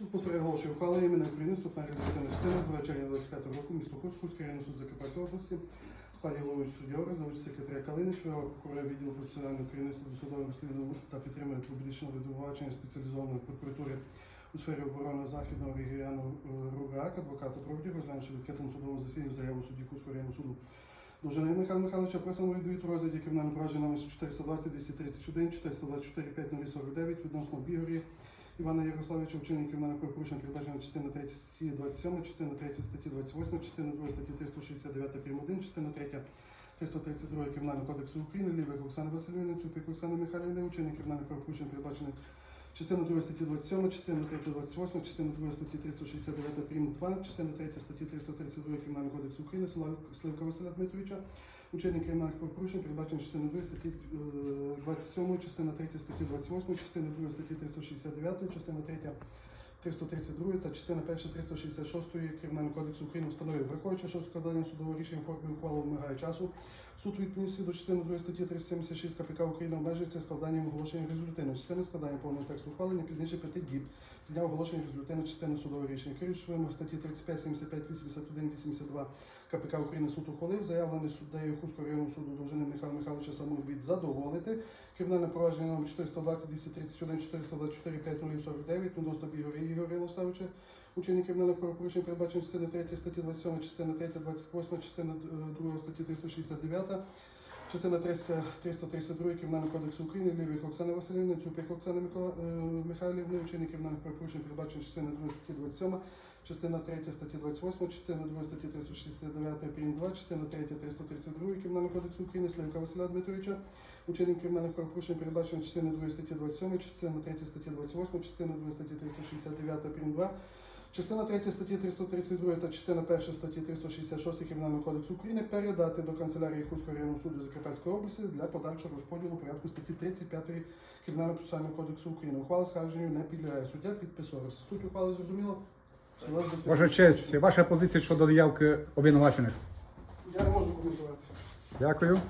Суд постановив ухвалення імені України ступна результативна частина 2 червня 25 року, місто Хуст, Хуський районний суд Закарпатської області, в складі судді Ори, завуч секретаря Калинич, прокурора відділу професіонального керівництва досудового розслідування та підтримує публічного видовачення спеціалізованої прокуратури у сфері оборони Західного регіону е, РУГАК, адвоката Провді, розглянувши відкритому судовому засіданні заяву судді Хуського районного суду. Довжини Михайла Михайловича просимо відвід розгляді кримінального провадження номер 420 231 424 5049 відносно Бігорі Івана Ярославовича вчинення кримінального правопорушення передбачено частина 3 статті 27, частина 3 статті 28, частина 2 статті 369 прим. 1, частина 3 332 Кримінального кодексу України, лівих Оксани Васильівни, Цупик Оксани Михайлівни, вчинення кримінального порушення передбачених частина 2 статті 27, частина 3 28, частина 2 статті 369 прим. 2, частина 3 статті 332 Кримінального кодексу України, Славка Василя Дмитровича, Учинення кримінальних правопорушень передбачено частину 2 статті е, 27, частина 3 статті 28, частина 2 статті 369, частина 3 332 та частина 1 366 Кримінального кодексу України встановив, враховуючи, що складання судового рішення в формі ухвали вимагає часу, суд відповідності до частини 2 статті 376 КПК України обмежується складанням оголошення результативної частини складання повного тексту ухвали не пізніше 5 діб з дня оголошення результативної частини судового рішення. Керуючи вимог статті 35, 75, 81, 82 КПК України суд ухвалив, заявлений суддею Хуського районного суду Довжини Михайла Михайловича самовід задоволити. Кримінальне провадження номер 420 231 424 5049 відносно Ігоря Ігоря Ярославовича. на правопорушення, передбачені частини 3 статті 27, частина 3, 28, частина 2 статті 369, частина 332 Кримінального кодексу України, Лівих Оксани Васильівни, Цупик Оксани Микола, е, Михайлівни, учинення кримінальних правопорушень передбачено частина 2 статті 27, частина 3 статті 28, частина 2 статті 369 прим. 2, частина 3 332 Кримінального кодексу України, Сливка Василя Дмитровича, учинення кримінальних правопорушень передбачено частина 2 статті 27, частина 3 статті 28, частина 2 статті 369 прим. 2, Частина 3 статті 332 та частина 1 статті 366 Кримінального кодексу України передати до канцелярії Хуського районного суду Закарпатської області для подальшого розподілу порядку статті 35 Кримінального процесуального кодексу України. Ухвала скарженню не підлягає. Суддя підписувався. Суть ухвали зрозуміло? Ваша честь, ваша позиція щодо явки обвинувачених. Я не можу коментувати. Дякую.